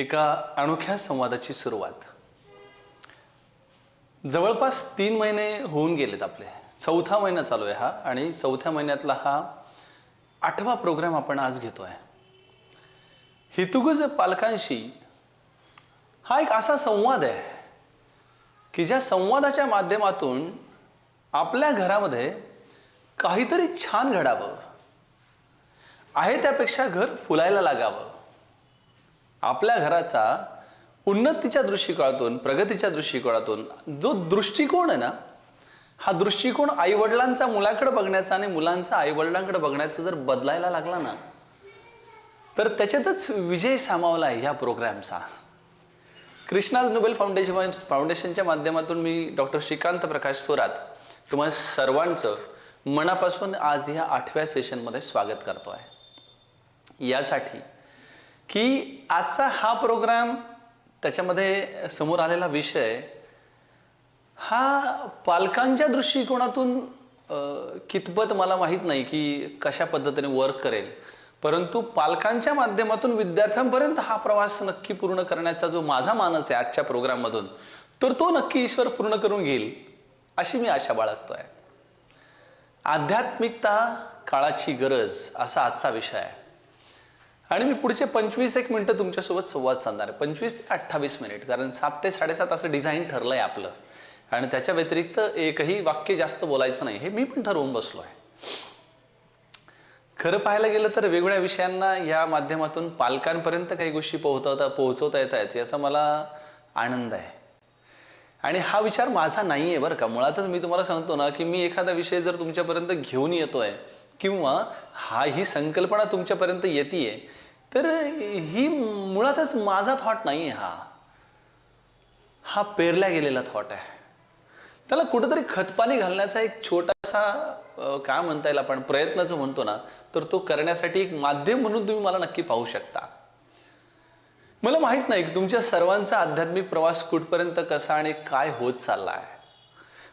एका अनोख्या संवादाची सुरुवात. जवळपास तीन महिने होऊन गेलेत आपले. चौथा महिना चालू आहे हा आणि चौथ्या महिन्यातला हा आठवा प्रोग्राम आपण आज घेतोय. हितुगुज पालकांशी हा एक असा संवाद आहे की ज्या संवादाच्या माध्यमातून आपल्या घरामध्ये काहीतरी छान घडावं. आहे त्यापेक्षा घर फुलायला लागावं. आपल्या घराचा उन्नतीच्या दृष्टिकोनातून प्रगतीच्या दृष्टिकोनातून जो दृष्टिकोन आहे ना हा दृष्टिकोन आईवडिलांचा मुलाकडे बघण्याचा आणि मुलांचा आईवडिलांकडे बघण्याचा जर बदलायला लागला ना तर त्याच्यातच विजय सामावला आहे ह्या प्रोग्रॅमचा. कृष्णाज नोबेल फाउंडेशन फाउंडेशनच्या माध्यमातून मी डॉक्टर श्रीकांत प्रकाश सोरात तुम्हाला सर्वांचं मनापासून आज ह्या आठव्या सेशनमध्ये स्वागत करतो आहे यासाठी की आजचा हा प्रोग्राम त्याच्यामध्ये समोर आलेला विषय हा पालकांच्या दृष्टिकोनातून कितपत मला माहीत नाही की कशा पद्धतीने वर्क करेल. परंतु पालकांच्या माध्यमातून विद्यार्थ्यांपर्यंत हा प्रवास नक्की पूर्ण करण्याचा जो माझा मानस आहे आजच्या प्रोग्राममधून तर तो नक्की ईश्वर पूर्ण करून घेईल अशी मी आशा बाळगतो आहे आध्यात्मिकता काळाची गरज असा आजचा विषय आहे. आणि मी पुढचे पंचवीस एक मिनटं तुमच्यासोबत संवाद साधणार आहे. पंचवीस ते अठ्ठावीस मिनिट कारण सात ते साडेसात असं डिझाईन ठरलं आहे आपलं. आणि त्याच्या व्यतिरिक्त एकही वाक्य जास्त बोलायचं नाही हे मी पण ठरवून बसलो आहे. खरं पाहायला गेलं तर वेगवेगळ्या विषयांना या माध्यमातून पालकांपर्यंत काही गोष्टी पोहोचवता पोहोचवता येत आहेत याचा मला आनंद आहे. आणि हा विचार माझा नाही आहे बरं का. मुळातच मी तुम्हाला सांगतो ना की मी एखादा विषय जर तुमच्यापर्यंत घेऊन येतोय किंवा हा ही संकल्पना तुमच्यापर्यंत येते तर ही मुळातच माझा थॉट नाही आहे हा. हा पेरल्या गेलेला थॉट आहे. त्याला कुठंतरी खतपाणी घालण्याचा एक छोटासा काय म्हणता येईल आपण प्रयत्नाचं म्हणतो ना तर तो करण्यासाठी एक माध्यम म्हणून तुम्ही मला नक्की पाहू शकता. मला माहीत नाही की तुमच्या सर्वांचा आध्यात्मिक प्रवास कुठपर्यंत कसा आणि काय होत चालला आहे.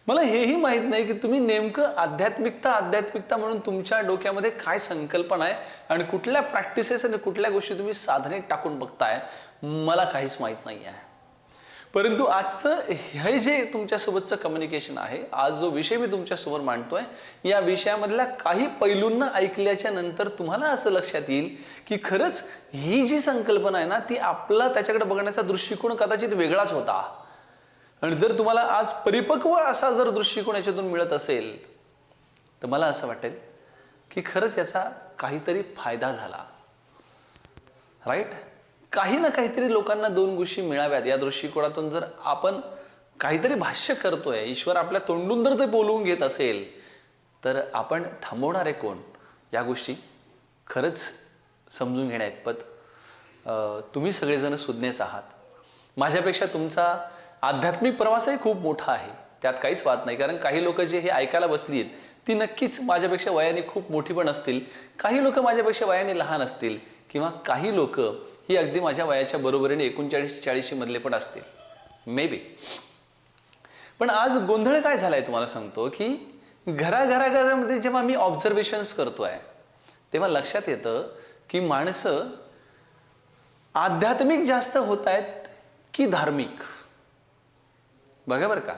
मला हेही माहीत नाही की तुम्ही नेमकं आध्यात्मिकता आध्यात्मिकता म्हणून तुमच्या डोक्यामध्ये काय संकल्पना आहे आणि कुठल्या प्रॅक्टिसेस आणि कुठल्या गोष्टी तुम्ही साधनेत टाकून बघताय मला काहीच माहीत नाही आहे. परंतु आजचं हे जे तुमच्यासोबतचं कम्युनिकेशन आहे आज जो विषय मी तुमच्यासमोर मांडतोय या विषयामधल्या काही पैलूंना ऐकल्याच्या नंतर तुम्हाला असं लक्षात येईल की खरंच ही जी संकल्पना आहे ना ती आपला त्याच्याकडे बघण्याचा दृष्टिकोन कदाचित वेगळाच होता. आणि जर तुम्हाला आज परिपक्व असा जर दृष्टिकोन याच्यातून मिळत असेल तर मला असं वाटेल की खरंच याचा काहीतरी फायदा झाला. राईट काही ना काहीतरी लोकांना दोन गोष्टी मिळाव्यात. या दृष्टिकोनातून जर आपण काहीतरी भाष्य करतोय ईश्वर आपल्या तोंडून जर ते बोलवून घेत असेल तर आपण थांबवणारे कोण? या गोष्टी खरंच समजून घेण्याइतपत पत तुम्ही सगळेजण सुज्ञेच आहात. माझ्यापेक्षा तुमचा आध्यात्मिक प्रवासही खूप मोठा आहे. त्यात काहीच वाद नाही. कारण काही लोक जे हे ऐकायला बसली आहेत ती नक्कीच माझ्यापेक्षा वयाने खूप मोठी पण असतील. काही लोक माझ्यापेक्षा वयाने लहान असतील किंवा काही लोक ही अगदी माझ्या वयाच्या बरोबरीने एकोणचाळीस चाळीशी मधले पण असतील. मे बी पण आज गोंधळ काय झालाय तुम्हाला सांगतो की घराघराघरामध्ये जेव्हा मी ऑब्झर्वेशन्स करतोय तेव्हा लक्षात येतं की माणसं आध्यात्मिक जास्त होत आहेत की धार्मिक. बघा बरं का.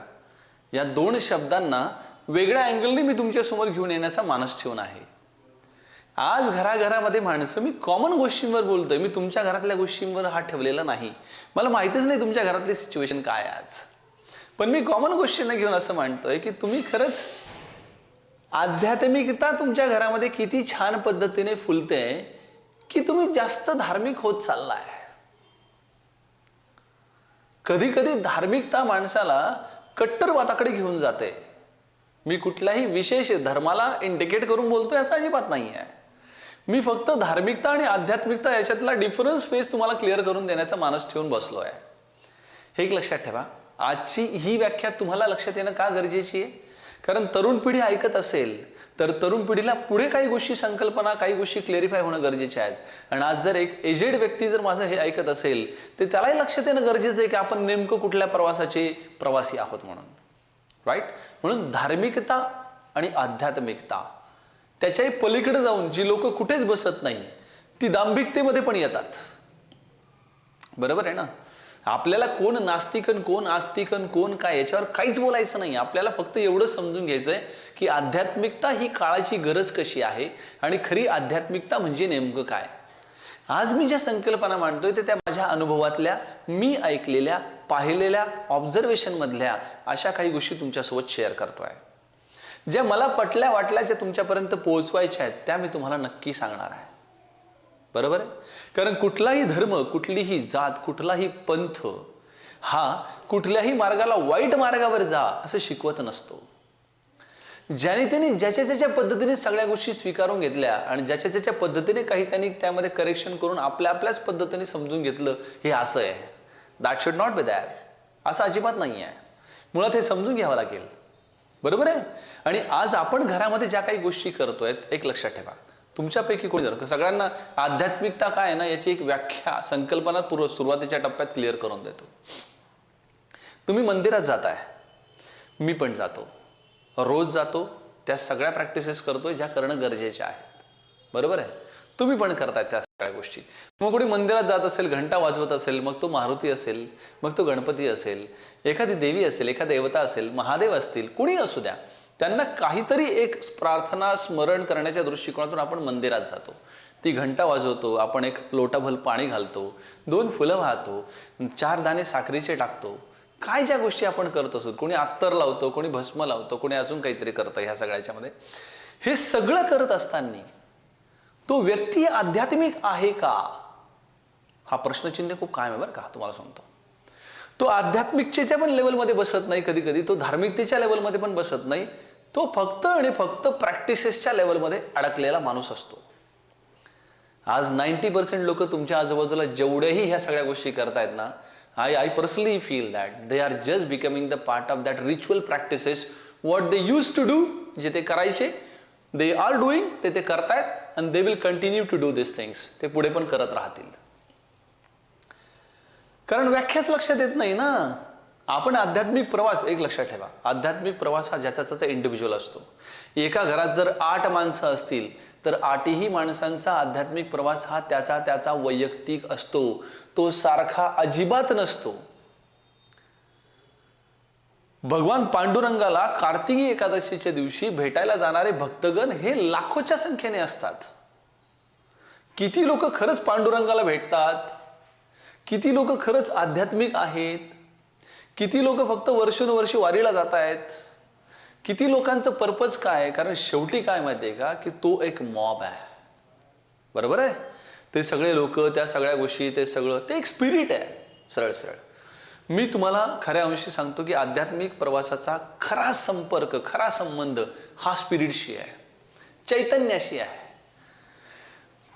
या दोन शब्दांना वेगळ्या अँगलने मी तुमच्यासमोर घेऊन येण्याचा मानस ठेवून आहे. आज घराघरामध्ये माणसं मी कॉमन गोष्टींवर बोलतोय. मी तुमच्या घरातल्या गोष्टींवर हा ठेवलेला नाही. मला माहितीच नाही तुमच्या घरातली सिच्युएशन काय आज. पण मी कॉमन गोष्टींना घेऊन असं मांडतोय की तुम्ही खरंच आध्यात्मिकता तुमच्या घरामध्ये किती छान पद्धतीने फुलते की तुम्ही जास्त धार्मिक होत चाललाय. कधी कधी धार्मिकता माणसाला कट्टरवादाकडे घेऊन जाते. मी कुठल्याही विशेष धर्माला इंडिकेट करून बोलतोय असं अजिबात नाही आहे मी फक्त धार्मिकता आणि आध्यात्मिकता याच्यातला डिफरन्स फेस तुम्हाला क्लिअर करून देण्याचा मानस ठेवून बसलो आहे हे एक लक्षात ठेवा. आजची ही व्याख्या तुम्हाला लक्षात येणं का गरजेची आहे? कारण तरुण पिढी ऐकत असेल तर तरुण पिढीला पुढे काही गोष्टी संकल्पना काही गोष्टी क्लेरिफाय होणं गरजेचे आहेत. आणि आज जर एक एजेड व्यक्ती जर माझं हे ऐकत असेल तर त्यालाही लक्षात येणं गरजेचं आहे की आपण नेमकं कुठल्या प्रवासाचे प्रवासी आहोत म्हणून. राईट म्हणून धार्मिकता आणि आध्यात्मिकता त्याच्याही पलीकडे जाऊन जी लोक कुठेच बसत नाही ती दांभिकतेमध्ये पण येतात. बरोबर आहे ना? आपल्याला कोण नास्तिकन कोण आस्तिकन कोण काय याच्यावर काहीच बोलायचं नाही. आपल्याला फक्त एवढं समजून घ्यायचं आहे की आध्यात्मिकता ही काळाची गरज कशी आहे आणि खरी आध्यात्मिकता म्हणजे नेमकं काय? आज मी ज्या संकल्पना मांडतोय ते त्या माझ्या अनुभवातल्या मी ऐकलेल्या पाहिलेल्या ऑब्झर्वेशनमधल्या अशा काही गोष्टी तुमच्यासोबत शेअर करतोय. ज्या मला पटल्या वाटल्या ज्या तुमच्यापर्यंत पोहोचवायच्या आहेत त्या मी तुम्हाला नक्की सांगणार आहे. बरोबर आहे? कारण कुठलाही धर्म कुठलीही जात कुठलाही पंथ हा कुठल्याही मार्गाला वाईट मार्गावर जा असं शिकवत नसतो. ज्याने त्यांनी ज्याच्या ज्याच्या पद्धतीने सगळ्या गोष्टी स्वीकारून घेतल्या आणि ज्याच्या ज्याच्या पद्धतीने काही त्यांनी त्यामध्ये करेक्शन करून आपल्या आपल्याच पद्धतीने समजून घेतलं हे असं आहे. That should not be that असं अजिबात नाही आहे मुळात हे समजून घ्यावं लागेल. बरोबर आहे? आणि आज आपण घरामध्ये ज्या काही गोष्टी करतोय एक लक्षात ठेवा. तुमच्यापैकी कोणी जर सगळ्यांना आध्यात्मिकता काय आहे ना याची एक व्याख्या संकल्पना पूर्व सुरुवातीच्या टप्प्यात क्लिअर करून देतो. तुम्ही मंदिरात जाताय. मी पण जातो. रोज जातो. त्या सगळ्या प्रॅक्टिसेस करतोय ज्या करणं गरजेच्या आहेत. बरोबर आहे? तुम्ही पण करताय त्या सगळ्या गोष्टी. मग कोणी मंदिरात जात असेल घंटा वाजवत असेल मग तो मारुती असेल मग तो गणपती असेल एखादी देवी असेल एखादी देवता असेल महादेव असतील कुणी असू द्या. त्यांना काहीतरी एक प्रार्थना स्मरण करण्याच्या दृष्टिकोनातून आपण मंदिरात जातो. ती घंटा वाजवतो आपण एक लोटाभल पाणी घालतो दोन फुलं वाहतो चार दाणे साखरेचे टाकतो. काय ज्या गोष्टी आपण करत असतो कोणी अत्तर लावतो कोणी भस्म लावतो कोणी अजून काहीतरी करतं ह्या सगळ्याच्यामध्ये हे सगळं करत असताना तो व्यक्ती आध्यात्मिक आहे का? हा प्रश्नचिन्ह खूप कायम आहे बरं का तुम्हाला सांगतो. तो आध्यात्मिकतेच्या पण लेवलमध्ये बसत नाही कधी कधी तो धार्मिकतेच्या लेवलमध्ये पण बसत नाही. तो फक्त आणि फक्त प्रॅक्टिसेसच्या लेवलमध्ये अडकलेला माणूस असतो. आज नाईन्टी पर्सेंट लोक तुमच्या आजूबाजूला जेवढ्याही ह्या सगळ्या गोष्टी करतायत ना I I personally feel that they are just becoming the part of that ritual practices what they use to do जे ते करायचे दे आर डुईंग ते ते करतायत and they will continue to do this things ते पुढे पण करत राहतील. कारण व्याख्याच लक्षात येत नाही ना. आपण आध्यात्मिक प्रवास एक लक्षात ठेवा. आध्यात्मिक प्रवास हा ज्याचा त्याचा इंडिव्हिज्युअल असतो. एका घरात जर आठ माणसं असतील तर आठही माणसांचा आध्यात्मिक प्रवास हा त्याचा त्याचा वैयक्तिक असतो. तो सारखा अजिबात नसतो. भगवान पांडुरंगाला कार्तिकी एकादशीच्या दिवशी भेटायला जाणारे भक्तगण हे लाखोच्या संख्येने असतात. किती लोक खरंच पांडुरंगाला भेटतात? किती लोक खरंच आध्यात्मिक आहेत? किती लोक फक्त वर्षानुवर्षी वारीला जात आहेत? किती लोकांचं पर्पज काय? आहे कारण शेवटी काय माहिती आहे का? की तो एक मॉब आहे. बरोबर आहे? ते सगळे लोक त्या सगळ्या गोष्टी ते सगळं ते एक स्पिरिट आहे. सरळ सरळ. मी तुम्हाला खऱ्या अंशी सांगतो की आध्यात्मिक प्रवासाचा खरा संपर्क खरा संबंध हा स्पिरिटशी आहे. चैतन्याशी आहे.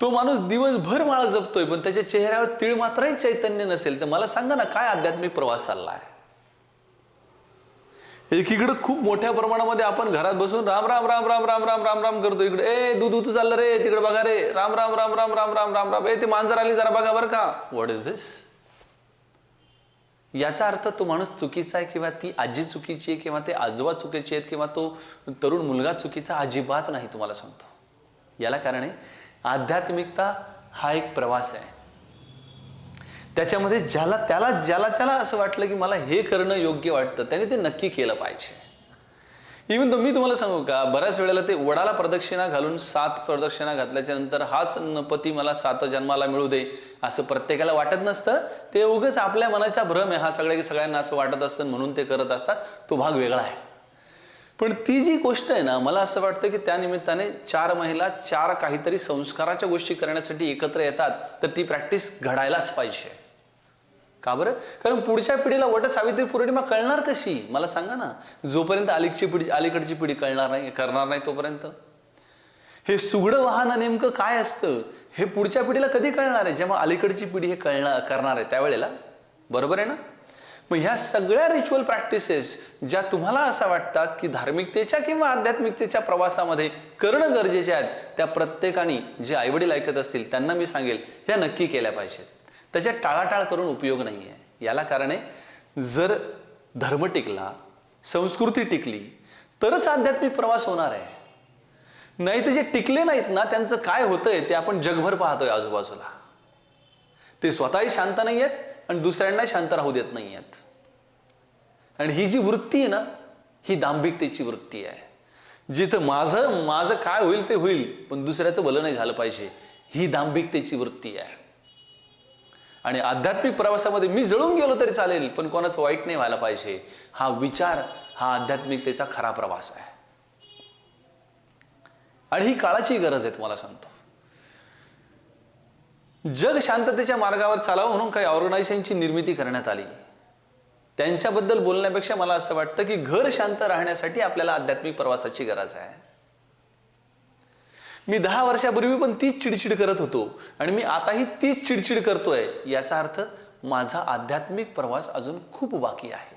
तो माणूस दिवसभर माळा जपतोय पण त्याच्या चेहऱ्यावर तीळ मात्रही चैतन्य नसेल. तर मला सांगा ना काय आध्यात्मिक प्रवास चालला आहे एकीकडे खूप मोठ्या प्रमाणामध्ये आपण घरात बसून राम राम राम राम राम राम राम राम करतो इकडे ए दूध दूध चाललं रे तिकडे बघा रे राम राम राम राम राम राम राम राम ए ती मांजर आली जरा बघा बरं का व्हॉट इज दिस याचा अर्थ तो माणूस चुकीचा आहे किंवा ती आजी चुकीची आहे किंवा ते आजोबा चुकीचे आहेत किंवा तो तरुण मुलगा चुकीचा अजिबात नाही तुम्हाला सांगतो याला कारण आहे आध्यात्मिकता हा एक प्रवास आहे त्याच्यामध्ये ज्याला त्याला ज्याला त्याला असं वाटलं की मला हे करणं योग्य वाटतं त्याने ते नक्की केलं पाहिजे. इवन तो मी तुम्हाला सांगू का बऱ्याच वेळेला ते वडाला प्रदक्षिणा घालून सात प्रदक्षिणा घातल्याच्या नंतर हाच पती मला सात जन्माला मिळू दे असं प्रत्येकाला वाटत नसतं. ते उगच आपल्या मनाचा भ्रम आहे हा सगळ्या सगळ्यांना असं वाटत असतं म्हणून ते करत असतात तो भाग वेगळा आहे. पण ती जी गोष्ट आहे ना मला असं वाटतं की त्या निमित्ताने चार महिला चार काहीतरी संस्काराच्या गोष्टी करण्यासाठी एकत्र येतात तर ती प्रॅक्टिस घडायलाच पाहिजे. का बरं? कारण पुढच्या पिढीला वट सावित्री पौर्णिमा कळणार कशी? मला सांगा ना. जोपर्यंत अलीकडची पिढी अलीकडची पिढी कळणार नाही करणार नाही तोपर्यंत. हे सुगडं वाहन नेमकं काय असतं? हे पुढच्या पिढीला कधी कळणार आहे? जेव्हा अलीकडची पिढी हे कळणार करणार आहे त्यावेळेला. बरोबर आहे ना? मग ह्या सगळ्या रिच्युअल प्रॅक्टिसेस ज्या तुम्हाला असं वाटतात की धार्मिकतेच्या किंवा आध्यात्मिकतेच्या प्रवासामध्ये करणं गरजेचे आहेत त्या प्रत्येकाने जे आईवडील ऐकत असतील त्यांना मी सांगेल ह्या नक्की केल्या पाहिजेत. त्याच्यात टाळाटाळ करून उपयोग नाही आहे याला कारण आहे जर धर्म टिकला संस्कृती टिकली तरच आध्यात्मिक प्रवास होणार आहे. नाही तर जे टिकले नाहीत ना त्यांचं काय होतंय ते आपण जगभर पाहतोय आजूबाजूला. ते स्वतःही शांत नाही आहेत आणि दुसऱ्यांनाही शांत राहू देत नाही आहेत आणि ही जी वृत्ती आहे ना ही दांभिकतेची वृत्ती आहे. जिथं माझं माझं काय होईल ते होईल पण दुसऱ्याचं भलं नाही झालं पाहिजे. ही दांभिकतेची वृत्ती आहे. आणि आध्यात्मिक प्रवासामध्ये मी जळून गेलो तरी चालेल पण कोणाचं वाईट नाही व्हायला पाहिजे. हा विचार हा आध्यात्मिकतेचा खरा प्रवास आहे. आणि ही काळाची गरज आहे तुम्हाला सांगतो. जग शांततेच्या मार्गावर चालावं म्हणून काही ऑर्गनायझेशनची निर्मिती करण्यात आली. त्यांच्याबद्दल बोलण्यापेक्षा मला असं वाटतं की घर शांत राहण्यासाठी आपल्याला आध्यात्मिक प्रवासाची गरज आहे. मी दहा वर्षापूर्वी पण तीच चिडचिड करत होतो. आणि मी आताही तीच चिडचिड करतोय. याचा अर्थ माझा आध्यात्मिक प्रवास अजून खूप बाकी आहे.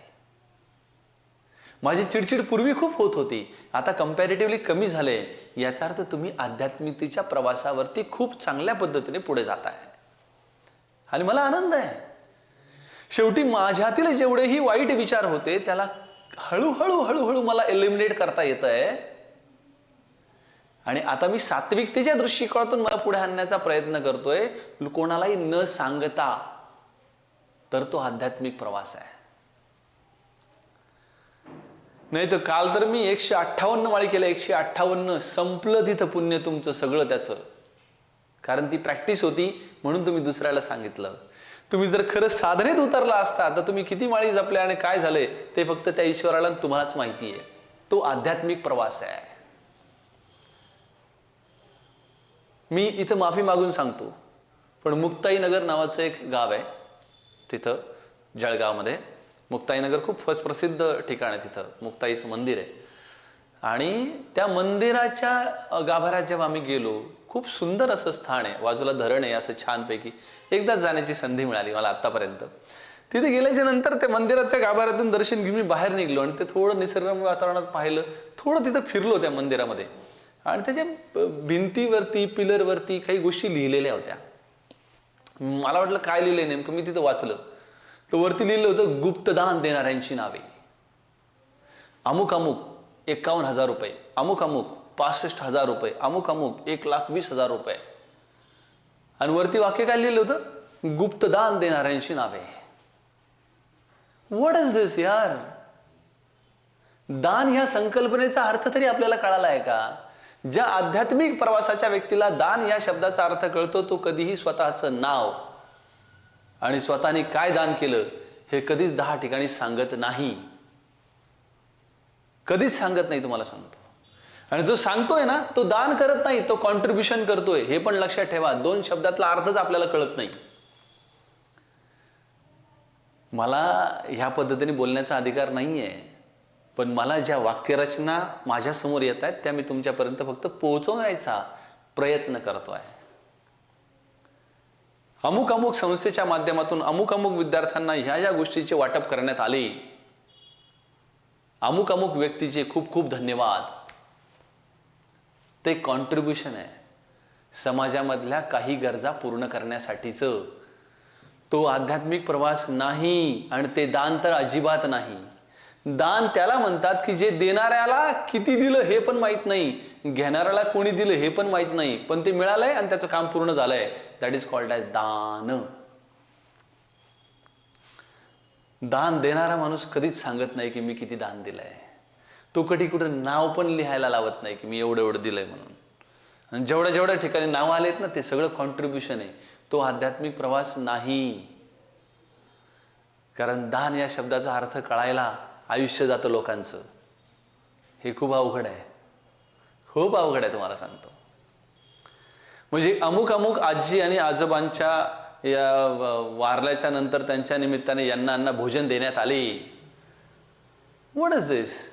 माझी चिडचिड पूर्वी खूप होत होती. आता कम्पॅरेटिव्हली कमी झाले. याचा अर्थ तुम्ही आध्यात्मिकतेच्या प्रवासावरती खूप चांगल्या पद्धतीने पुढे जात आहे आणि मला आनंद आहे. शेवटी माझ्यातील जेवढेही वाईट विचार होते त्याला हळूहळू हळूहळू मला एलिमिनेट करता येत आहे आणि आता मी सात्विकतेच्या दृष्टिकोनातून मला पुढे आणण्याचा प्रयत्न करतोय. कोणालाही न सांगता तर तो आध्यात्मिक प्रवास आहे. नाही तर काल तर मी एकशे अठ्ठावन्न माळी केलं एकशे अठ्ठावन्न संपलं तिथं पुण्य तुमचं सगळं त्याचं. कारण ती प्रॅक्टिस होती म्हणून तुम्ही दुसऱ्याला सांगितलं. तुम्ही जर खरं साधनेत उतरला असता तर तुम्ही किती माळी जपल्या आणि काय झाले ते फक्त त्या ईश्वराला तुम्हालाच माहिती आहे तो आध्यात्मिक प्रवास आहे. मी इथं माफी मागून सांगतो. पण मुक्ताईनगर नावाचं एक गाव आहे. तिथं जळगावमध्ये. मुक्ताईनगर खूप फस प्रसिद्ध ठिकाण आहे तिथं. मुक्ताईचं मंदिर आहे. आणि त्या मंदिराच्या गाभाऱ्यात जेव्हा आम्ही गेलो खूप सुंदर असं स्थान आहे. बाजूला धरण आहे असं छानपैकी. एकदाच जाण्याची संधी मिळाली मला आत्तापर्यंत. तिथे गेल्याच्यानंतर त्या मंदिराच्या गाभाऱ्यातून दर्शन घेऊन मी बाहेर निघलो आणि ते थोडं निसर्ग वातावरणात पाहिलं. थोडं तिथं फिरलो त्या मंदिरामध्ये. आणि त्याच्या भिंतीवरती पिलरवरती काही गोष्टी लिहिलेल्या होत्या. मला वाटलं काय लिहिलंय नेमकं मी तिथं वाचलं. तर वरती लिहिलं होतं गुप्तदान देणाऱ्यांची नावे. अमुक अमुक एकावन्न हजार रुपये. अमुक अमुक पासष्ट हजार रुपये. अमुक अमुक एक लाख वीस हजार रुपये. आणि वरती वाक्य काय लिहिलं होतं? गुप्तदान देणाऱ्यांची नावे. वॉट इज दिस यार? दान ह्या संकल्पनेचा अर्थ तरी आपल्याला कळाला आहे का? ज्या आध्यात्मिक प्रवासाच्या व्यक्तीला दान या शब्दाचा अर्थ कळतो तो कधीही स्वतःचं नाव आणि स्वतःने काय दान केलं हे कधीच दहा ठिकाणी सांगत नाही. कधीच सांगत नाही तुम्हाला सांगतो. आणि जो सांगतोय ना तो दान करत नाही तो कॉन्ट्रीब्युशन करतोय. हे पण लक्षात ठेवा दोन शब्दातला अर्थच आपल्याला कळत नाही. मला ह्या पद्धतीने बोलण्याचा अधिकार नाहीये. पण मला ज्या वाक्यरचना माझ्यासमोर येत आहेत त्या मी तुमच्यापर्यंत फक्त पोहोचवण्याचा प्रयत्न करतो आहे. अमुक अमुक संस्थेच्या माध्यमातून अमुक अमुक विद्यार्थ्यांना ह्या या गोष्टीचे वाटप करण्यात आले. अमुक अमुक व्यक्तीचे खूप खूप धन्यवाद. ते कॉन्ट्रीब्युशन आहे. समाजामधल्या काही गरजा पूर्ण करण्यासाठीचं. तो आध्यात्मिक प्रवास नाही आणि ते दान तर अजिबात नाही. दान त्याला म्हणतात की जे देणाऱ्याला किती दिलं हे पण माहीत नाही घेणाऱ्याला कोणी दिलं हे पण माहीत नाही पण ते मिळालंय आणि त्याचं काम पूर्ण झालंय. दॅट इज कॉल्ड ॲज दान. दान देणारा माणूस कधीच सांगत नाही की मी किती दान दिलंय. तो कधी कुठं नाव पण लिहायला लावत नाही की मी एवढं एवढं दिलंय म्हणून. आणि जेवढ्या जेवढ्या ठिकाणी नाव आलेत ना ते सगळं कॉन्ट्रीब्युशन आहे. तो आध्यात्मिक प्रवास नाही. कारण दान या शब्दाचा अर्थ कळायला आयुष्य जातं लोकांचं. हे खूप अवघड आहे. खूप अवघड आहे तुम्हाला सांगतो. म्हणजे अमुक अमुक आजी आणि आजोबांच्या या वारल्याच्या नंतर त्यांच्या निमित्ताने यांना यांना भोजन देण्यात आले. वॉट इज दिस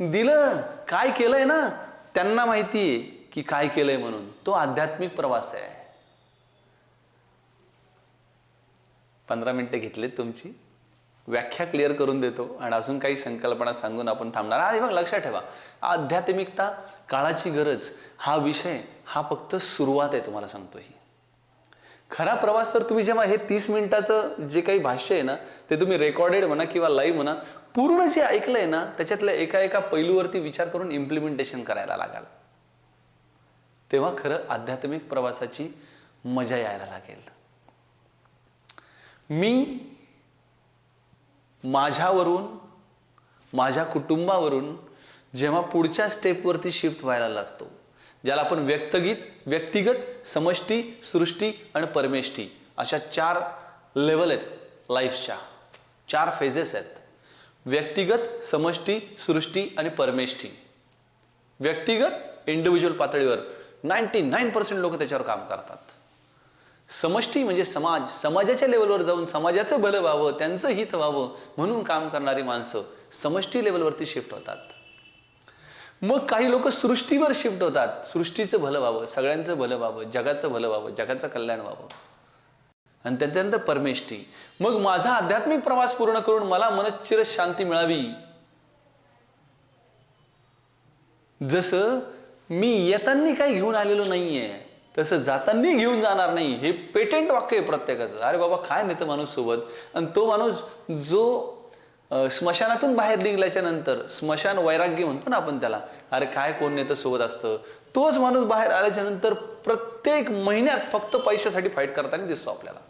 दिलं काय केलंय ना? त्यांना माहिती आहे की काय केलंय म्हणून. तो आध्यात्मिक प्रवास आहे. पंधरा मिनिटं घेतलेत तुमची. व्याख्या क्लिअर करून देतो आणि अजून काही संकल्पना सांगून आपण थांबणार. आणि मग लक्षात ठेवा. आध्यात्मिकता काळाची गरज हा विषय हा फक्त सुरुवात आहे तुम्हाला सांगतो ही. खरा प्रवास तर तुम्ही जेव्हा हे तीस मिनिटाचं जे काही भाष्य आहे ना ते तुम्ही रेकॉर्डेड म्हणा किंवा लाईव्ह म्हणा पूर्ण जे ऐकलंय ना त्याच्यातल्या एका एका पैलूवरती विचार करून इम्प्लिमेंटेशन करायला लागाल. तेव्हा खरं आध्यात्मिक प्रवासाची मजा यायला लागेल. मी माझ्यावरून माझ्या कुटुंबावरून जेव्हा पुढच्या स्टेपवरती शिफ्ट व्हायला लागतो ज्याला आपण व्यक्तगीत व्यक्तिगत समष्टी सृष्टी आणि परमेष्टी अशा चार लेवल आहेत लाईफच्या चार फेजेस आहेत. व्यक्तिगत समष्टी सृष्टी आणि परमेष्टी. व्यक्तिगत इंडिव्हिज्युअल पातळीवर नाईन्टी नाईन पर्सेंट लोक त्याच्यावर काम करतात. समष्टी म्हणजे समाज. समाजाच्या लेवलवर जाऊन समाजाचं भलं व्हावं त्यांचं हित व्हावं म्हणून काम करणारी माणसं समष्टी लेवलवरती शिफ्ट होतात. मग काही लोक सृष्टीवर शिफ्ट होतात. सृष्टीचं भलं व्हावं सगळ्यांचं भलं व्हावं जगाचं भलं व्हावं जगाचं कल्याण व्हावं. आणि त्याच्यानंतर परमेष्टी. मग माझा आध्यात्मिक प्रवास पूर्ण करून मला मनच्चिर शांती मिळावी. जसं मी येताना काही घेऊन आलेलो नाहीये. तसं जाताना घेऊन जाणार नाही. हे पेटेंट वाक्य आहे प्रत्येकाचं. अरे बाबा काय नेतं माणूस सोबत? आणि तो माणूस जो स्मशानातून बाहेर निघल्याच्या नंतर स्मशान वैराग्य म्हणतो ना आपण त्याला अरे काय कोण नेतं सोबत असतं? तोच माणूस बाहेर आल्याच्यानंतर प्रत्येक महिन्यात फक्त पैशासाठी फाईट करताना दिसतो आपल्याला.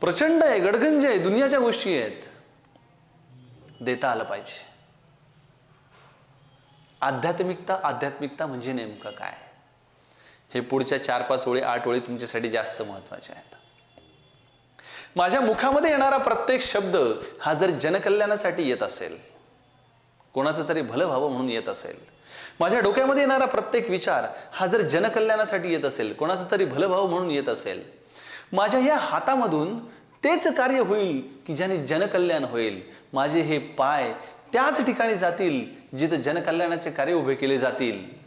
प्रचंड आहे गडगंज आहे दुनियाच्या गोष्टी आहेत. देता आलं पाहिजे. आध्यात्मिकता आध्यात्मिकता म्हणजे नेमकं काय? हे पुढच्या चार पाच ओळी आठ ओळी तुमच्यासाठी जास्त महत्त्वाच्या आहेत. माझ्या मुखामध्ये येणारा प्रत्येक शब्द हा जर जनकल्याणासाठी येत असेल कोणाचं तरी भलं व्हावं म्हणून येत असेल माझ्या डोक्यामध्ये येणारा प्रत्येक विचार हा जर जनकल्याणासाठी येत असेल कोणाचं तरी भलं व्हावं म्हणून येत असेल माझ्या या हातामधून तेच कार्य होईल की ज्याने जनकल्याण होईल. माझे हे पाय त्याच ठिकाणी जातील जिथं जनकल्याणाचे कार्य उभे केले जातील.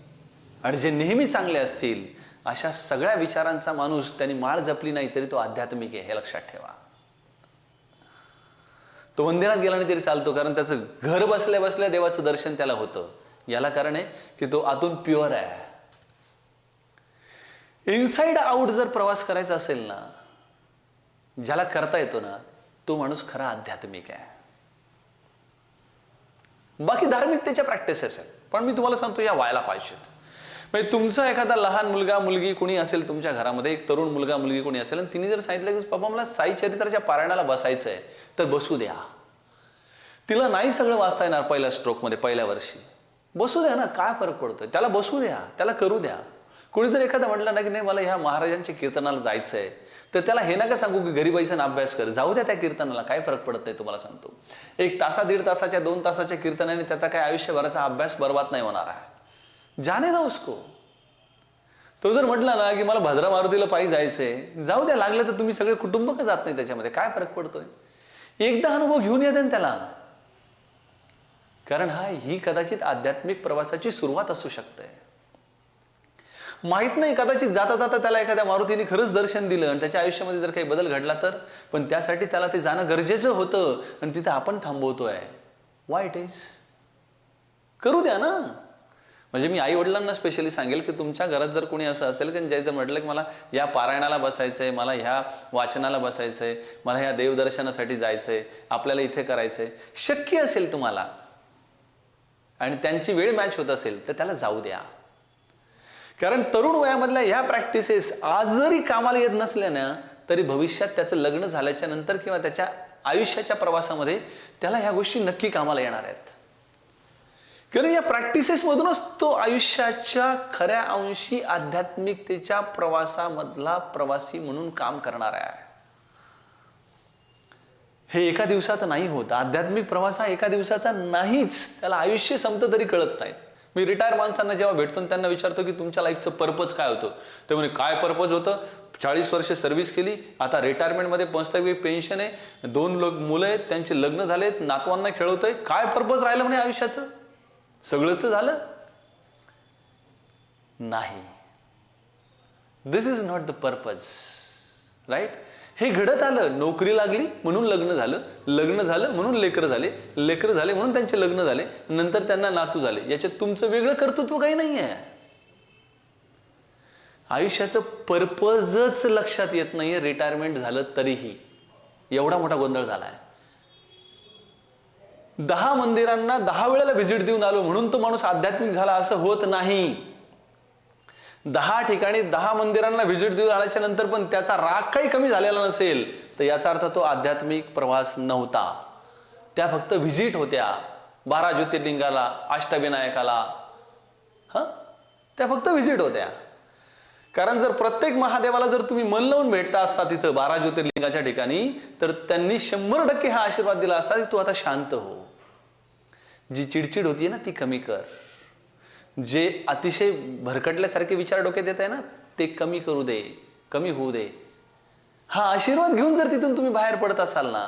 आणि जे नेहमी चांगले असतील अशा सगळ्या विचारांचा माणूस त्यांनी माळ जपली नाही तरी तो आध्यात्मिक आहे हे लक्षात ठेवा. तो मंदिरात गेला नाही तरी चालतो कारण त्याचं घर बसल्या बसल्या देवाचं दर्शन त्याला होतं. याला कारण आहे की तो आतून प्युअर आहे. इनसाइड आउट जर प्रवास करायचा असेल ना ज्याला करता येतो ना तो माणूस खरा आध्यात्मिक आहे. बाकी धार्मिकतेच्या प्रॅक्टिसेस आहेत. पण मी तुम्हाला सांगतो या व्हायला पाहिजेत. म्हणजे तुमचा एखादा लहान मुलगा मुलगी कोणी असेल तुमच्या घरामध्ये एक तरुण मुलगा मुलगी कोणी असेल आणि तिने जर सांगितलं की पप्पा मला साई चरित्राच्या पारायणाला बसायचं आहे तर बसू द्या. तिला नाही सगळं वाचता येणार पहिल्या स्ट्रोकमध्ये पहिल्या वर्षी. बसू द्या ना काय फरक पडतोय? त्याला बसू द्या त्याला करू द्या. कोणी जर एखादा म्हटलं ना की नाही मला ह्या महाराजांच्या कीर्तनाला जायचं आहे तर त्याला हे नका सांगू की घरी बैसून अभ्यास कर. जाऊ द्या त्या कीर्तनाला काय फरक पडत नाही तुम्हाला सांगतो. एक तासा दीड तासाच्या दोन तासाच्या कीर्तनाने त्याचा काय आयुष्यभराचा अभ्यास बरबाद नाही होणार आहे. जाने दो उसको। तो जर म्हटला ना की मला भद्रा मारुतीला पायी जायचंय जाऊ द्या लागलं तर तुम्ही सगळे कुटुंब का जात नाही त्याच्यामध्ये? काय फरक पडतोय? एकदा अनुभव घेऊन येते ना त्याला. कारण हा ही कदाचित आध्यात्मिक प्रवासाची सुरुवात असू शकते. माहीत नाही कदाचित जाता जाता त्याला एखाद्या मारुतीने खरंच दर्शन दिलं आणि त्याच्या आयुष्यामध्ये जर काही बदल घडला तर पण त्यासाठी त्याला ते जाणं गरजेचं होतं आणि तिथं आपण थांबवतोय. वाईट इज करू द्या ना. म्हणजे मी आई वडिलांना स्पेशली सांगेल की तुमच्या घरात जर कोणी असं असेल की ज्याचं म्हटलं की मला या पारायणाला बसायचंय मला ह्या वाचनाला बसायचंय मला ह्या देवदर्शनासाठी जायचंय आपल्याला इथे करायचंय शक्य असेल तुम्हाला आणि त्यांची वेळ मॅच होत असेल तर त्याला जाऊ द्या. कारण तरुण वयामधल्या ह्या प्रॅक्टिसेस आज जरी कामाला येत नसल्या ना तरी भविष्यात त्याचं लग्न झाल्याच्यानंतर किंवा त्याच्या आयुष्याच्या प्रवासामध्ये त्याला ह्या गोष्टी नक्की कामाला येणार आहेत. कारण या प्रॅक्टिसेसमधूनच तो आयुष्याच्या खऱ्या अंशी आध्यात्मिकतेच्या प्रवासामधला प्रवासी म्हणून काम करणार आहे. हे एका दिवसात नाही होत. आध्यात्मिक प्रवास हा एका दिवसाचा नाहीच. त्याला आयुष्य संपतं तरी कळत नाहीत. मी रिटायर माणसांना जेव्हा भेटतो आणि त्यांना विचारतो की तुमच्या लाईफचं पर्पज काय होतं? ते म्हणे काय पर्पज होतं? चाळीस वर्ष सर्व्हिस केली. आता रिटायरमेंटमध्ये मस्तपैकी पेन्शन आहे. दोन लोक मुलं आहेत. त्यांचे लग्न झालेत. नातवांना खेळवतोय. काय पर्पज राहिलं म्हणे आयुष्याचं? सगळं तर झालं. नाही. This is not the purpose right हे घडत आलं नोकरी लागली म्हणून लग्न झालं. लग्न झालं म्हणून लेकर झाले. लेकर झाले म्हणून त्यांचे लग्न झाले. नंतर त्यांना नातू झाले. याच्यात तुमचं वेगळं कर्तृत्व काही नाही आहे. आयुष्याचं पर्पजच लक्षात येत नाहीये. रिटायरमेंट झालं तरीही. एवढा मोठा गोंधळ झालाय. दहा मंदिरांना दहा वेळेला व्हिजिट देऊन आलो म्हणून तो माणूस आध्यात्मिक झाला असं होत नाही. दहा ठिकाणी दहा मंदिरांना व्हिजिट देऊन आल्याच्यानंतर पण त्याचा राग काही कमी झालेला नसेल तर याचा अर्थ तो आध्यात्मिक प्रवास नव्हता. त्या फक्त व्हिजिट होत्या. बारा ज्योतिर्लिंगाला अष्टविनायकाला. हां? त्या फक्त व्हिजिट होत्या. कारण जर प्रत्येक महादेवाला जर तुम्ही मन लावून भेटता असता तिथं बारा ज्योतिर्लिंगाच्या ठिकाणी तर त्यांनी शंभर टक्के हा आशीर्वाद दिला असता की तू आता शांत हो. जी चिडचिड होतीये ना ती कमी कर. जे अतिशय भरकटल्यासारखे विचार डोक्यात येत आहे ना ते कमी करू दे कमी होऊ दे. हा आशीर्वाद घेऊन जर तिथून तुम्ही बाहेर पडत असाल ना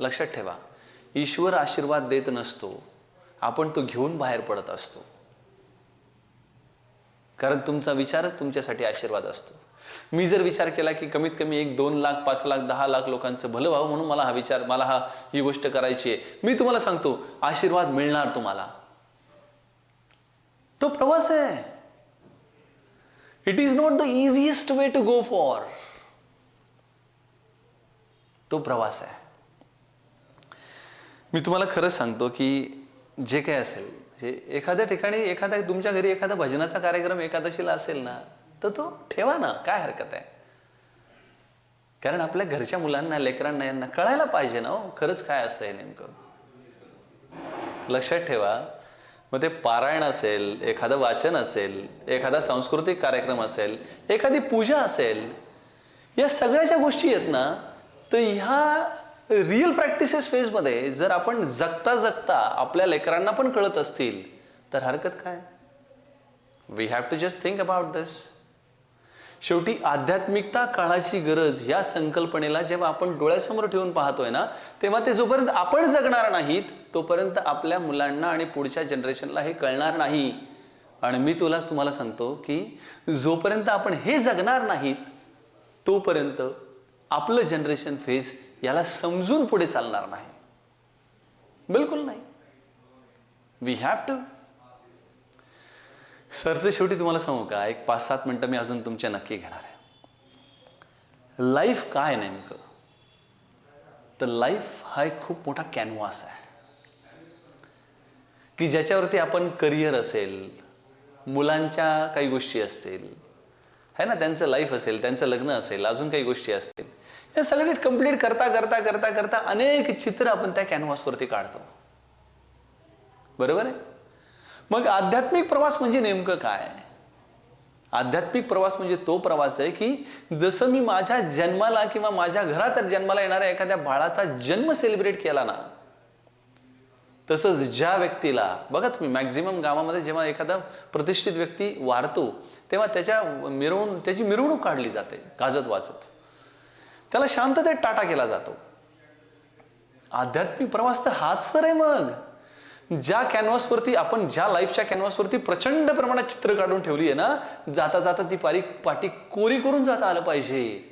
लक्षात ठेवा ईश्वर आशीर्वाद देत नसतो. आपण तो घेऊन बाहेर पडत असतो. कारण तुमचा विचारच तुमच्यासाठी आशीर्वाद असतो. मी जर विचार केला की कमीत कमी एक दोन लाख पाच लाख दहा लाख लोकांचं भलं व्हावं म्हणून मला हा विचार मला हा ही गोष्ट करायची आहे. मी तुम्हाला सांगतो आशीर्वाद मिळणार तुम्हाला. तो प्रवास आहे. It is not the easiest way to go for तो प्रवास आहे. मी तुम्हाला खरंच सांगतो की जे काही असेल म्हणजे एखाद्या ठिकाणी एखाद्या तुमच्या घरी एखादा भजनाचा कार्यक्रम एकादशीला असेल ना तर तो ठेवा ना काय हरकत आहे? कारण आपल्या घरच्या मुलांना लेकरांना यांना कळायला पाहिजे ना हो खरंच काय असतं हे नेमकं. लक्षात ठेवा मग ते पारायण असेल एखादं वाचन असेल एखादा सांस्कृतिक कार्यक्रम असेल एखादी पूजा असेल या सगळ्याच्या गोष्टी आहेत ना तर ह्या रिअल प्रॅक्टिसेस फेजमध्ये जर आपण जगता जगता आपल्या लेकरांना पण कळत असतील तर हरकत काय? We have to just think about this शेवटी आध्यात्मिकता काळाची गरज या संकल्पनेला जेव्हा आपण डोळ्यासमोर ठेवून पाहतोय ना तेव्हा ते जोपर्यंत आपण जगणार नाहीत तोपर्यंत आपल्या मुलांना आणि पुढच्या जनरेशनला हे कळणार नाही. आणि मी तुला तुम्हाला सांगतो की जोपर्यंत आपण हे जगणार नाहीत तोपर्यंत आपलं जनरेशन फेज याला समजून पुढे चालणार नाही. बिलकुल नाही. वी हॅव टू सर तर शेवटी तुम्हाला सांगू का? एक पाच सात मिनटं मी अजून तुमच्या नक्की घेणार आहे. लाईफ काय नेमकं? तर लाईफ हा एक खूप मोठा कॅनव्हास आहे. की ज्याच्यावरती आपण करिअर असेल मुलांच्या काही गोष्टी असतील है ना त्यांचं लाईफ असेल त्यांचं लग्न असेल अजून काही गोष्टी असतील. या सगळे कंप्लीट करता करता करता करता अनेक चित्र आपण त्या कॅनव्हासवरती काढतो. बरोबर आहे? मग आध्यात्मिक प्रवास म्हणजे नेमकं काय? आध्यात्मिक प्रवास म्हणजे तो प्रवास आहे की जसं मी माझ्या जन्माला किंवा माझ्या घरात जन्माला येणाऱ्या एखाद्या बाळाचा जन्म सेलिब्रेट केला ना तसंच ज्या व्यक्तीला बघा तुम्ही मॅक्झिमम गावामध्ये जेव्हा एखादा प्रतिष्ठित व्यक्ती वारतो तेव्हा त्याच्या मिरवून त्याची मिरवणूक काढली जाते गाजत वाजत. त्याला शांततेत टाटा केला जातो. आध्यात्मिक प्रवास तर हाच सर आहे मग. ज्या कॅनव्हासवरती आपण ज्या लाईफच्या कॅनव्हासवरती प्रचंड प्रमाणात चित्र काढून ठेवली आहे ना जाता जाता ती पारी पाटी कोरी करून जाता आलं पाहिजे.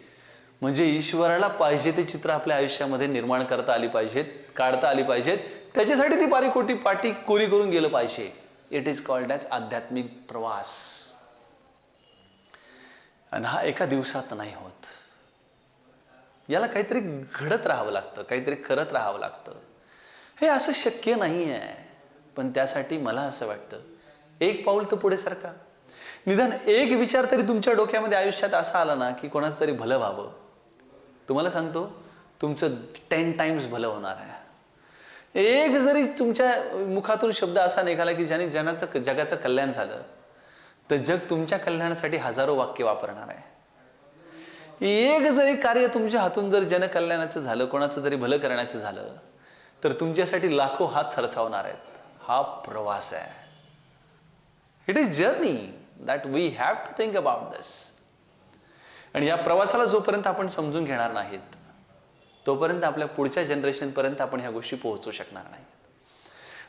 म्हणजे ईश्वराला पाहिजे ते चित्र आपल्या आयुष्यामध्ये निर्माण करता आली पाहिजेत काढता आली पाहिजेत त्याच्यासाठी ती पारिकोटी पाठी पाटी कोरी करून गेलं पाहिजे? इट इज कॉल्ड ॲज आध्यात्मिक प्रवास. आणि हा एका दिवसात नाही होत. याला काहीतरी घडत राहावं लागतं काहीतरी करत राहावं लागतं. हे असं शक्य नाही आहे पण त्यासाठी मला असं वाटतं एक पाऊल तर पुढे सारखा निदान एक विचार तरी तुमच्या डोक्यामध्ये आयुष्यात असा आला ना की कोणाचं तरी भलं व्हावं. तुम्हाला सांगतो तुमचं टेन टाइम्स भलं होणार आहे. एक जरी तुमच्या मुखातून शब्द असा निघाला की ज्याने जनाचं जगाचं कल्याण झालं तर जग तुमच्या कल्याणासाठी हजारो वाक्य वापरणार आहे. एक जरी कार्य तुमच्या हातून जर जनकल्याणाचं झालं कोणाचं जरी भलं करण्याचं झालं तर तुमच्यासाठी लाखो हात सरसावणार आहेत. हा प्रवास आहे. It is journey that we have to think about this आणि या प्रवासाला जोपर्यंत आपण समजून घेणार नाहीत तोपर्यंत आपल्या पुढच्या जनरेशनपर्यंत आपण ह्या गोष्टी पोहोचू शकणार नाही.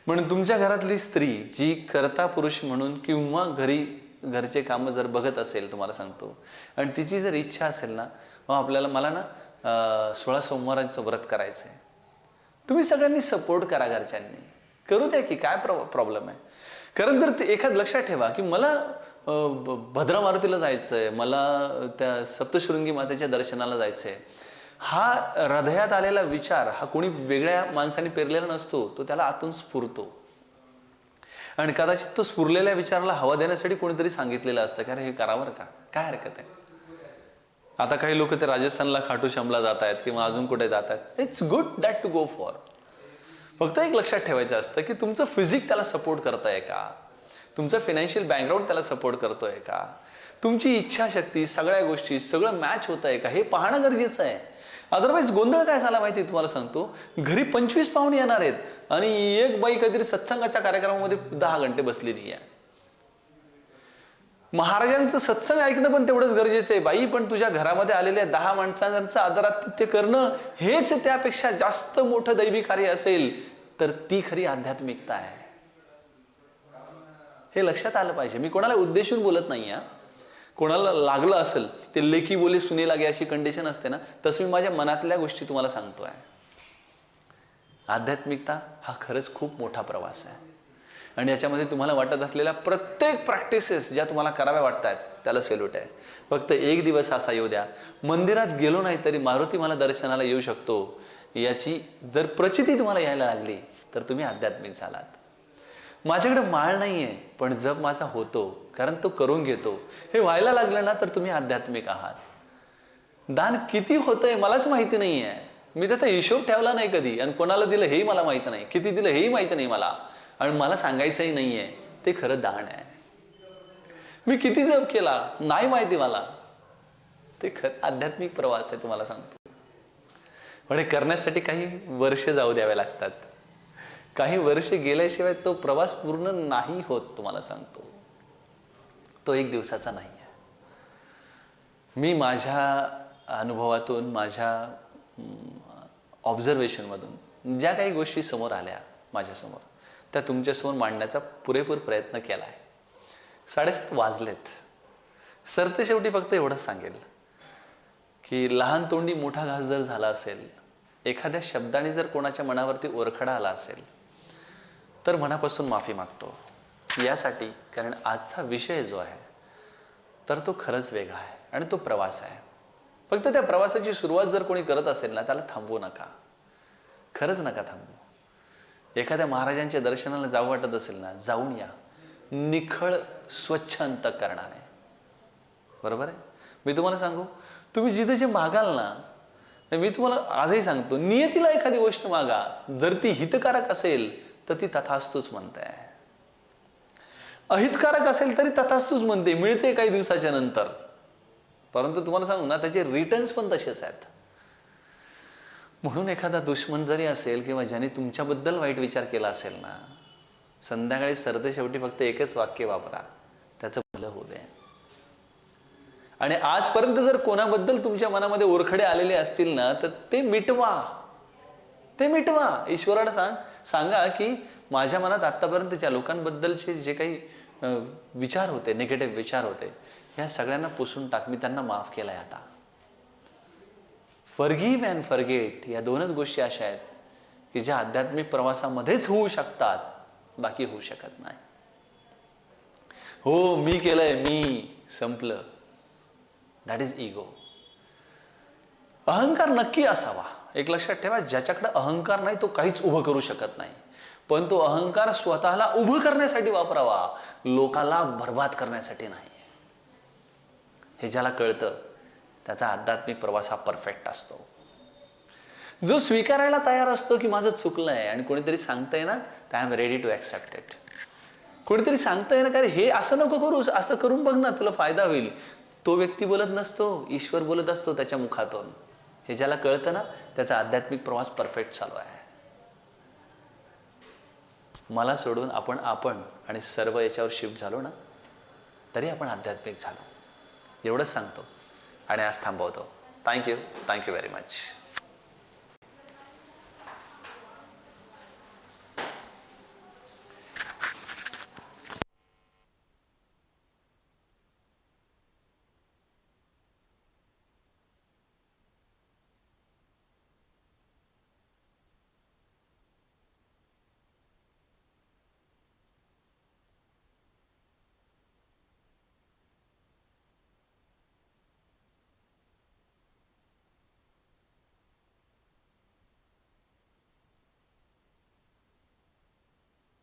म्हणून तुमच्या घरातली स्त्री जी करता पुरुष म्हणून किंवा घरी घरचे कामं जर बघत असेल तुम्हाला सांगतो आणि तिची जर इच्छा असेल ना मग आपल्याला मला ना सोळा सोमवारांचं व्रत करायचं आहे तुम्ही सगळ्यांनी सपोर्ट करा घरच्यांनी. करू द्या की काय प्रॉ प्रॉब्लेम आहे? कारण जर ते एखाद लक्षात ठेवा की मला भद्रा मारुतीला जायचं आहे मला त्या सप्तशृंगी मातेच्या दर्शनाला जायचं आहे हा हृदयात आलेला विचार हा कोणी वेगळ्या माणसाने पेरलेला नसतो तो त्याला आतून स्फुरतो. आणि कदाचित तो स्फुरलेल्या विचाराला हवा देण्यासाठी कोणीतरी सांगितलेलं असतं की अरे हे करावर का. काय हरकत आहे? आता काही लोक ते राजस्थानला खाटू श्यामला जात आहेत किंवा अजून कुठे जात आहेत. It's good that to go for फक्त एक लक्षात ठेवायचं असतं की तुमचं फिजिक त्याला सपोर्ट करताय का? तुमचं फिनान्शियल बॅकग्राऊंड त्याला सपोर्ट करतोय का? तुमची इच्छाशक्ती सगळ्या गोष्टी सगळं मॅच होत आहे का? हे पाहणं गरजेचं आहे. अदरवाईज गोंधळ काय झाला माहिती तुम्हाला सांगतो? घरी पंचवीस पाहुणे येणार आहेत आणि एक बाई काहीतरी सत्संगाच्या कार्यक्रमामध्ये दहा घंटे बसलेली आहे. महाराजांचं सत्संग ऐकणं पण तेवढंच गरजेचं आहे. बाई पण तुझ्या घरामध्ये आलेल्या दहा माणसांचं आदरातिथ्य करणं हेच त्यापेक्षा जास्त मोठं दैवी कार्य असेल तर ती खरी आध्यात्मिकता आहे. हे लक्षात आलं पाहिजे. मी कोणाला उद्देशून बोलत नाही आहे कोणाला लागलं असेल ते लेखी बोले सुने लागे अशी कंडिशन असते ना तसं मी माझ्या मनातल्या गोष्टी तुम्हाला सांगतोय. आध्यात्मिकता हा खरंच खूप मोठा प्रवास आहे. आणि याच्यामध्ये तुम्हाला वाटत असलेल्या प्रत्येक प्रॅक्टिसेस ज्या तुम्हाला कराव्या वाटत आहेत त्याला सेल्यूट आहे. फक्त एक दिवस असा येऊ द्या. मंदिरात गेलो नाही तरी मारुती मला दर्शनाला येऊ शकतो. याची जर प्रचिती तुम्हाला यायला लागली तर तुम्ही आध्यात्मिक झालात. माझ्याकडे माळ नाही आहे पण जप माझा होतो कारण तो करून घेतो. हे व्हायला लागलं ना तर तुम्ही आध्यात्मिक आहात. दान किती होतंय मलाच माहिती नाही आहे मी त्याचा हिशोब ठेवला नाही कधी आणि कोणाला दिलं हेही मला माहिती नाही. किती दिलं हेही माहिती नाही मला. आणि मला सांगायचंही नाही आहे ते खरं दान आहे. मी किती जप केला? नाही माहिती मला. ते खरं आध्यात्मिक प्रवास आहे तुम्हाला सांगतो. पण हे करण्यासाठी काही वर्ष जाऊ द्यावे लागतात. काही वर्ष गेल्याशिवाय तो प्रवास पूर्ण नाही होत तुम्हाला सांगतो. तो एक दिवसाचा नाही आहे. मी माझ्या अनुभवातून माझ्या ऑब्झर्वेशनमधून ज्या काही गोष्टी समोर आल्या माझ्यासमोर त्या तुमच्यासमोर मांडण्याचा पुरेपूर प्रयत्न केला आहे. साडेसात वाजलेत. सर ते शेवटी फक्त एवढंच सांगेल की लहान तोंडी मोठा घास जर झाला असेल एखाद्या शब्दाने जर कोणाच्या मनावरती ओरखडा आला असेल तर मनापासून माफी मागतो. यासाठी कारण आजचा विषय जो आहे तर तो खरंच वेगळा आहे आणि तो प्रवास आहे. फक्त त्या प्रवासाची सुरुवात जर कोणी करत असेल ना त्याला थांबवू नका. खरंच नका थांबवू एखाद्या महाराजांच्या दर्शनाला जाऊ वाटत असेल ना जाऊन या. निखळ स्वच्छ अंत करणारे बरोबर आहे? मी तुम्हाला सांगू तुम्ही जिथे जे मागाल ना मी तुम्हाला आजही सांगतो नियतीला एखादी गोष्ट मागा. जर ती हितकारक असेल तर ती तथास्तूच म्हणते. अहितकारक असेल तरी तथास्तूच म्हणते मिळते काही दिवसाच्या नंतर. परंतु तुम्हाला सांगू ना त्याचे रिटर्न्स पण तसेच आहेत. म्हणून एखादा दुश्मन जरी असेल किंवा ज्याने तुमच्याबद्दल वाईट विचार केला असेल ना संध्याकाळी सरते शेवटी फक्त एकच वाक्य वापरा त्याचं भलं होऊ दे. आणि आजपर्यंत जर कोणाबद्दल तुमच्या मनामध्ये ओरखडे आलेले असतील ना तर ते मिटवा. ते मिटवा. ईश्वराला सांग. सांगा की माझ्या मनात आत्तापर्यंतच्या लोकांबद्दलचे जे काही विचार होते निगेटिव्ह विचार होते ह्या सगळ्यांना पुसून टाक. मी त्यांना माफ केलाय आता. फरगिव्ह अँड फरगेट या दोनच गोष्टी अशा आहेत की ज्या आध्यात्मिक प्रवासामध्येच होऊ शकतात बाकी होऊ शकत नाही. हो मी केलंय मी. संपलं. दॅट इज इगो अहंकार नक्की असावा. एक लक्षात ठेवा ज्याच्याकडे अहंकार नाही तो काहीच उभं करू शकत नाही. पण तो अहंकार स्वतःला उभं करण्यासाठी वापरावा. लोकाला बर्बाद करण्यासाठी नाही. हे ज्याला कळतं त्याचा आध्यात्मिक प्रवास हा परफेक्ट असतो. जो स्वीकारायला तयार असतो की माझं आहे आणि कोणीतरी सांगतंय ना तर I am ready to accept it कोणीतरी सांगतंय ना काय हे असं नको करू असं करून बघ ना तुला फायदा होईल. तो व्यक्ती बोलत नसतो ईश्वर बोलत असतो त्याच्या मुखातून. हे ज्याला कळतं ना त्याचा आध्यात्मिक प्रवास परफेक्ट चालू आहे. मला सोडून आपण आपण आणि सर्व याच्यावर शिफ्ट झालो ना तरी आपण आध्यात्मिक झालो. एवढंच सांगतो. आणि आज थांबवतो. Thank you thank you very much